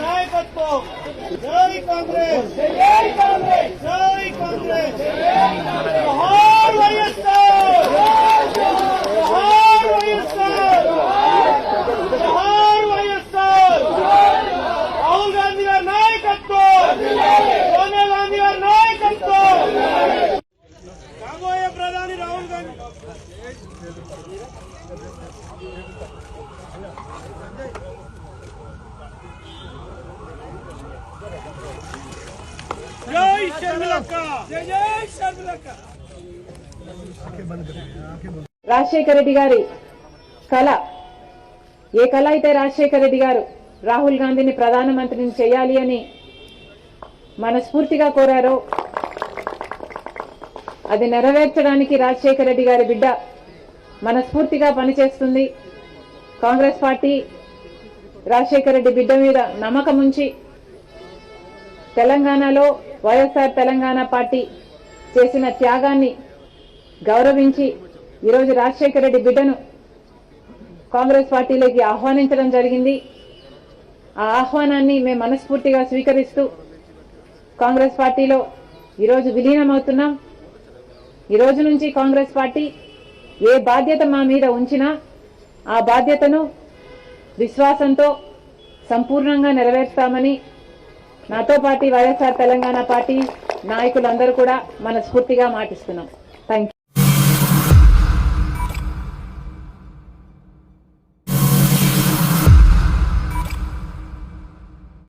নায়কত্ব জয় কংগ্রেস জয় কংগ্রেস জয় কংগ্রেস ప్రధాని రాజశేఖర రెడ్డి గారి కళ. ఏ కళ అయితే రాజశేఖర రెడ్డి గారు రాహుల్ గాంధీని ప్రధానమంత్రిని చేయాలి అని మనస్ఫూర్తిగా కోరారో అది నెరవేర్చడానికి రాజశేఖర రెడ్డి గారి బిడ్డ మనస్ఫూర్తిగా పనిచేస్తుంది. కాంగ్రెస్ పార్టీ రాజశేఖర రెడ్డి బిడ్డ మీద నమ్మకం ఉంచి తెలంగాణలో వైఎస్ఆర్ తెలంగాణ పార్టీ చేసిన త్యాగాన్ని గౌరవించి ఈరోజు రాజశేఖర రెడ్డి బిడ్డను కాంగ్రెస్ పార్టీలోకి ఆహ్వానించడం జరిగింది. ఆ ఆహ్వానాన్ని మేము మనస్ఫూర్తిగా స్వీకరిస్తూ కాంగ్రెస్ పార్టీలో ఈరోజు విలీనమవుతున్నాం. ఈ రోజు నుంచి కాంగ్రెస్ పార్టీ ఏ బాధ్యత మా మీద ఉంచినా ఆ బాధ్యతను విశ్వాసంతో సంపూర్ణంగా నెరవేర్స్తామని నాతో పాటు వైఎస్ఆర్ తెలంగాణ పార్టీ నాయకులందరూ కూడా మనస్ఫూర్తిగా మాటిస్తున్నాం.